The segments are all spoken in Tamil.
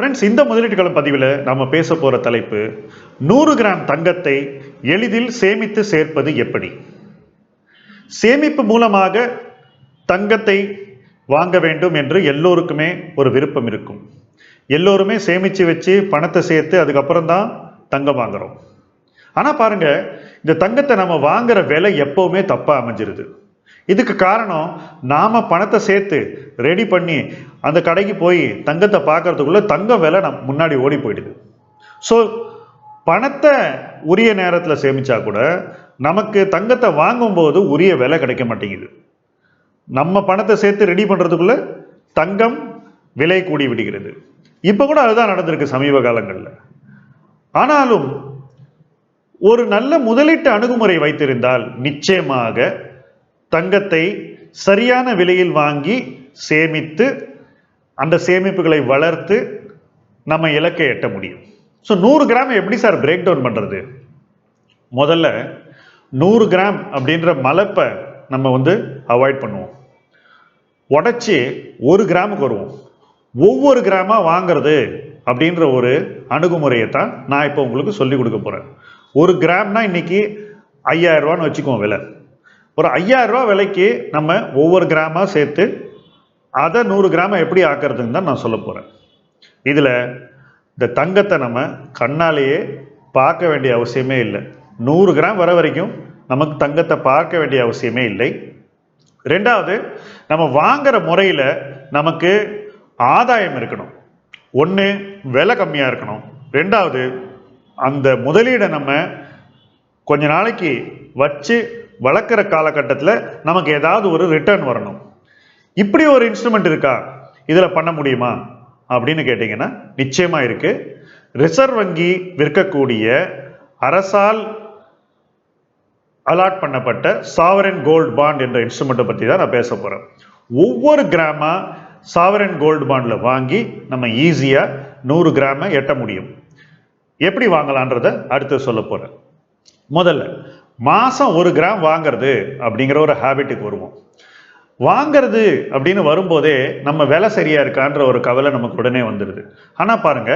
ஃப்ரெண்ட்ஸ் இந்த முதலீட்டுகளும் பதிவில் நம்ம பேச போகிற தலைப்பு நூறு கிராம் தங்கத்தை எளிதில் சேமித்து சேர்ப்பது எப்படி? சேமிப்பு மூலமாக தங்கத்தை வாங்க வேண்டும் என்று எல்லோருக்குமே ஒரு விருப்பம் இருக்கும். எல்லோருமே சேமித்து வச்சு பணத்தை சேர்த்து அதுக்கப்புறம் தான் தங்கம் வாங்குறோம். ஆனால் பாருங்கள் இந்த தங்கத்தை நம்ம வாங்குற விலை எப்போவுமே தப்பாக அமைஞ்சிருது. இதுக்கு காரணம் நாம் பணத்தை சேர்த்து ரெடி பண்ணி அந்த கடைக்கு போய் தங்கத்தை பார்க்கறதுக்குள்ள தங்கம் விலை நம் முன்னாடி ஓடி போயிடுது. ஸோ பணத்தை உரிய நேரத்தில் சேமிச்சா கூட நமக்கு தங்கத்தை வாங்கும்போது உரிய விலை கிடைக்க மாட்டேங்குது. நம்ம பணத்தை சேர்த்து ரெடி பண்ணுறதுக்குள்ளே தங்கம் விலை கூடி விடுகிறது. இப்போ கூட அதுதான் நடந்திருக்கு சமீப காலங்களில். ஆனாலும் ஒரு நல்ல முதலீட்டு அணுகுமுறை வைத்திருந்தால் நிச்சயமாக தங்கத்தை சரியான விலையில் வாங்கி சேமித்து அந்த சேமிப்புகளை வளர்த்து நம்ம இலக்கை எட்ட முடியும். ஸோ நூறு கிராம் எப்படி சார் பிரேக் டவுன் பண்ணுறது முதல்ல நூறு கிராம் அப்படின்ற மலைப்பை நம்ம வந்து அவாய்ட் பண்ணுவோம். உடச்சி ஒரு கிராமுக்கு வருவோம். ஒவ்வொரு கிராமாக வாங்கிறது அப்படின்ற ஒரு அணுகுமுறையை தான் நான் இப்போ உங்களுக்கு சொல்லிக் கொடுக்க போகிறேன் ஒரு கிராம்னா இன்னைக்கு ஐயாயிரம் ரூபான்னு வச்சுக்குவோம் விலை. ஒரு ஐயாயிரரூபா விலைக்கு நம்ம ஒவ்வொரு கிராமாக சேர்த்து அதை நூறு கிராமை எப்படி ஆக்கிறதுன்னு தான் நான் சொல்ல போகிறேன் இதில் இந்த தங்கத்தை நம்ம கண்ணாலேயே பார்க்க வேண்டிய அவசியமே இல்லை. நூறு கிராம் வர வரைக்கும் நமக்கு தங்கத்தை பார்க்க வேண்டிய அவசியமே இல்லை. ரெண்டாவது நம்ம வாங்குற முறையில் நமக்கு ஆதாயம் இருக்கணும். ஒன்று விலை கம்மியாக இருக்கணும். ரெண்டாவது அந்த முதலீடை நம்ம கொஞ்ச நாளைக்கு வச்சு வளர்க்குற காலகட்டத்தில் நமக்கு ஏதாவது ஒரு ரிட்டர்ன் வரணும். இப்படி ஒரு இன்ஸ்ட்ருமெண்ட் இருக்கா? இதில் பண்ண முடியுமா? அப்படின்னு கேட்டிங்கன்னா நிச்சயமாக இருக்குது ரிசர்வ் வங்கி விற்கக்கூடிய அரசால் அலாட் பண்ணப்பட்ட சாவரன் கோல்டு பாண்ட் என்ற இன்ஸ்ட்ருமெண்ட்டை பற்றி தான் நான் பேச போகிறேன் ஒவ்வொரு கிராமா சாவரன் கோல்டு பாண்டில் வாங்கி நம்ம ஈஸியாக நூறு கிராமை எட்ட முடியும். எப்படி வாங்கலான்றத அடுத்து சொல்ல போகிறேன் முதல்ல மாதம் ஒரு கிராம் வாங்குறது அப்படிங்கிற ஒரு ஹேபிட்டுக்கு வருவோம். வாங்கிறது அப்படின்னு வரும்போதே நம்ம விலை சரியாக இருக்கான்ற ஒரு கவலை நமக்கு உடனே வந்துடுது ஆனால் பாருங்க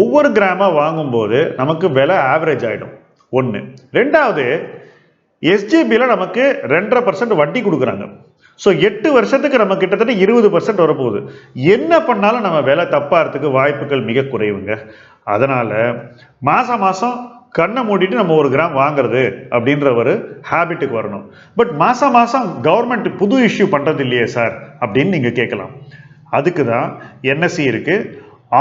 ஒவ்வொரு கிராமாக வாங்கும்போது நமக்கு விலை ஆவரேஜ் ஆகிடும் ஒன்று ரெண்டாவது எஸ்ஜிபியில் நமக்கு ரெண்டரை பர்சன்ட் வட்டி கொடுக்குறாங்க. ஸோ எட்டு வருஷத்துக்கு நம்ம கிட்டத்தட்ட இருபது பர்சன்ட் வரப்போகுது. என்ன பண்ணாலும் நம்ம விலை தப்பாகிறதுக்கு வாய்ப்புகள் மிக குறைவுங்க. அதனால் மாதம் மாதம் கண்ணை மூடிட்டு நம்ம ஒரு கிராம் வாங்குறது அப்படின்ற ஒரு ஹேபிட்டுக்கு வரணும். பட் மாதம் மாதம் கவர்மெண்ட் புது இஷ்யூ பண்ணுறது இல்லையே சார் அப்படின்னு நீங்கள் கேட்கலாம். அதுக்கு தான் என்எஸ்சி இருக்குது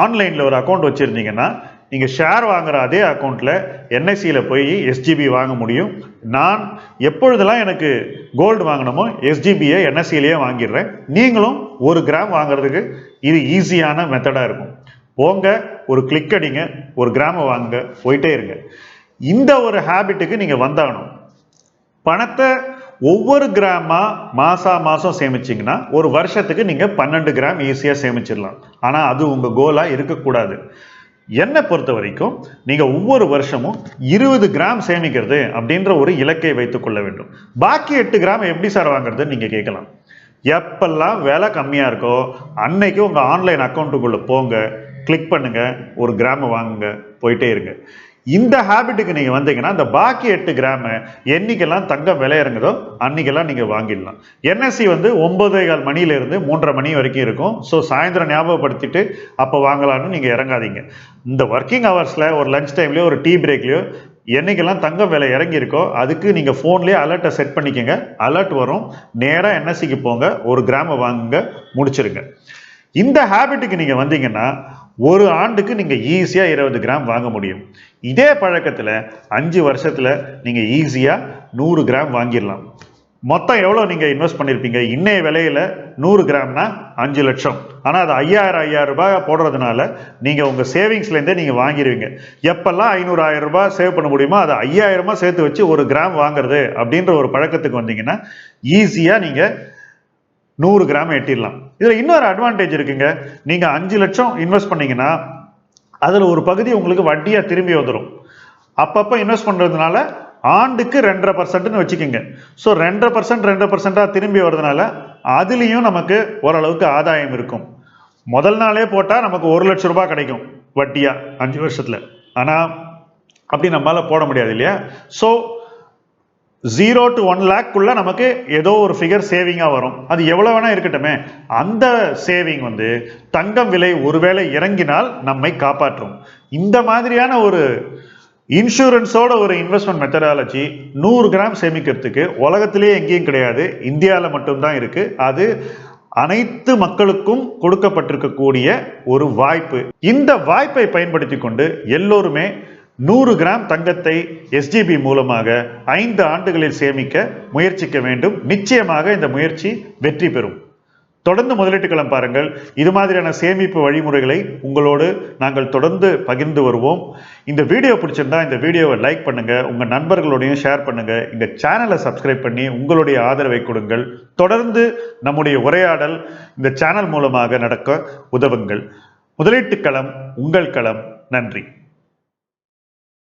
ஆன்லைனில் ஒரு அக்கௌண்ட் வச்சுருந்தீங்கன்னா நீங்கள் ஷேர் வாங்குற அதே அக்கௌண்ட்டில் என்எஸ்சியில் போய் எஸ்ஜிபி வாங்க முடியும். நான் எப்பொழுதெல்லாம் எனக்கு கோல்டு வாங்கணுமோ எஸ்ஜிபியை என்எஸ்சியிலேயே வாங்கிடுறேன். நீங்களும் ஒரு கிராம் வாங்குறதுக்கு இது ஈஸியான மெத்தடாக இருக்கும். போங்க ஒரு கிளிக் அடிங்க ஒரு கிராமை வாங்க போயிட்டே இருங்க. இந்த ஒரு ஹேபிட்டுக்கு நீங்கள் வந்தாகணும். பணத்தை ஒவ்வொரு கிராமா மாசா மாசம் சேமிச்சிங்கன்னா ஒரு வருஷத்துக்கு நீங்கள் பன்னெண்டு கிராம் ஈஸியாக சேமிச்சிடலாம். ஆனால் அது உங்கள் கோலாக இருக்கக்கூடாது. என்னை பொறுத்த வரைக்கும் நீங்கள் ஒவ்வொரு வருஷமும் இருபது கிராம் சேமிக்கிறது அப்படின்ற ஒரு இலக்கை வைத்துக் கொள்ள வேண்டும். பாக்கி எட்டு கிராம் எப்படி சார் வாங்குறதுன்னு நீங்கள் கேட்கலாம். எப்பெல்லாம் விலை கம்மியாக இருக்கோ அன்னைக்கு உங்கள் ஆன்லைன் அக்கௌண்ட்டுக்குள்ளே போங்க. கிளிக் பண்ணுங்க ஒரு கிராமை வாங்குங்க போயிட்டே இருங்க. இந்த ஹேபிட்டுக்கு நீங்கள் வந்தீங்கன்னா இந்த பாக்கி எட்டு கிராம என்னைக்கெல்லாம் தங்கம் விலை இறங்குதோ அன்னைக்கெல்லாம் நீங்கள் வாங்கிடலாம். என்எஸ்சி வந்து ஒம்பதே கால் மணியிலேருந்து மூன்றரை மணி வரைக்கும் இருக்கும். ஸோ சாயந்தரம் ஞாபகப்படுத்திட்டு அப்போ வாங்கலாம்னு நீங்கள் இறங்காதீங்க. இந்த ஒர்க்கிங் ஹவர்ஸில் ஒரு லஞ்ச் டைம்லேயோ ஒரு டீ பிரேக்லேயோ என்னைக்கெல்லாம் தங்கம் விலை இறங்கியிருக்கோ அதுக்கு நீங்கள் ஃபோன்லேயே அலர்ட்டை செட் பண்ணிக்கோங்க. அலர்ட் வரும். நேராக என்எஸ்சிக்கு போங்க. ஒரு கிராமை வாங்குங்க. முடிச்சிருங்க. இந்த ஹேபிட்டுக்கு நீங்கள் வந்தீங்கன்னா ஒரு ஆண்டுக்கு நீங்கள் ஈஸியாக இருபது கிராம் வாங்க முடியும். இதே பழக்கத்தில் அஞ்சு வருஷத்தில் நீங்கள் ஈஸியாக நூறு கிராம் வாங்கிடலாம். மொத்தம் எவ்வளோ நீங்கள் இன்வெஸ்ட் பண்ணியிருப்பீங்க இன்னைய விலையில் நூறு கிராம்னா அஞ்சு லட்சம். ஆனால் அது ஐயாயிரம் ஐயாயிரம் ரூபாய் போடுறதுனால நீங்கள் உங்கள் சேவிங்ஸ்லேருந்தே நீங்கள் வாங்கிடுவீங்க எப்பெல்லாம் ஐநூறு ஆயிரம் ரூபாய் சேவ் பண்ண முடியுமோ அதை ஐயாயிரமாக சேர்த்து வச்சு ஒரு கிராம் வாங்குறது அப்படின்ற ஒரு பழக்கத்துக்கு வந்தீங்கன்னா ஈஸியாக நீங்கள் நூறு கிராம் எட்டிடலாம். இதில் இன்னொரு அட்வான்டேஜ் இருக்குங்க. நீங்கள் அஞ்சு லட்சம் இன்வெஸ்ட் பண்ணீங்கன்னா அதில் ஒரு பகுதி உங்களுக்கு வட்டியாக திரும்பி வந்துடும் அப்பப்போ இன்வெஸ்ட் பண்ணுறதுனால ஆண்டுக்கு ரெண்டரை பர்சன்ட்னு வச்சுக்கோங்க. ஸோ ரெண்டரை பர்சன்ட் ரெண்டரை பர்சன்ட்டாக திரும்பி வர்றதுனால அதுலேயும் நமக்கு ஓரளவுக்கு ஆதாயம் இருக்கும். முதல் நாளே போட்டால் நமக்கு ஒரு லட்சம் ரூபாய் கிடைக்கும் வட்டியாக அஞ்சு வருஷத்தில். ஆனால் அப்படி நம்மளால் போட முடியாது இல்லையா? ஸோ ஜீரோ டு ஒன் லேக்குள்ள நமக்கு ஏதோ ஒரு ஃபிகர் சேவிங்காக வரும். அது எவ்வளோ வேணால் இருக்கட்டுமே. அந்த சேவிங் வந்து தங்கம் விலை ஒருவேளை இறங்கினால் நம்மை காப்பாற்றும். இந்த மாதிரியான ஒரு இன்சூரன்ஸோட ஒரு இன்வெஸ்ட்மெண்ட் மெத்தடாலஜி நூறு கிராம் சேமிக்கிறதுக்கு உலகத்திலேயே எங்கேயும் கிடையாது. இந்தியாவில் மட்டும்தான் இருக்குது அது அனைத்து மக்களுக்கும் கொடுக்கப்பட்டிருக்கக்கூடிய ஒரு வாய்ப்பு. இந்த வாய்ப்பை பயன்படுத்தி கொண்டு எல்லோருமே நூறு கிராம் தங்கத்தை எஸ்ஜிபி மூலமாக ஐந்து ஆண்டுகளில் சேமிக்க முயற்சிக்க வேண்டும். நிச்சயமாக இந்த முயற்சி வெற்றி பெறும். தொடர்ந்து முதலீட்டு களம் பாருங்கள். இது மாதிரியான சேமிப்பு வழிமுறைகளை உங்களோடு நாங்கள் தொடர்ந்து பகிர்ந்து வருவோம். இந்த வீடியோ பிடிச்சிருந்தா இந்த வீடியோவை லைக் பண்ணுங்க. உங்க நண்பர்களோடையும் ஷேர் பண்ணுங்க. இந்த சேனலை சப்ஸ்கிரைப் பண்ணி உங்களுடைய ஆதரவை கொடுங்கள். தொடர்ந்து நம்முடைய உரையாடல் இந்த சேனல் மூலமாக நடக்க உதவுங்கள். முதலீட்டுக்களம் உங்கள் களம். நன்றி.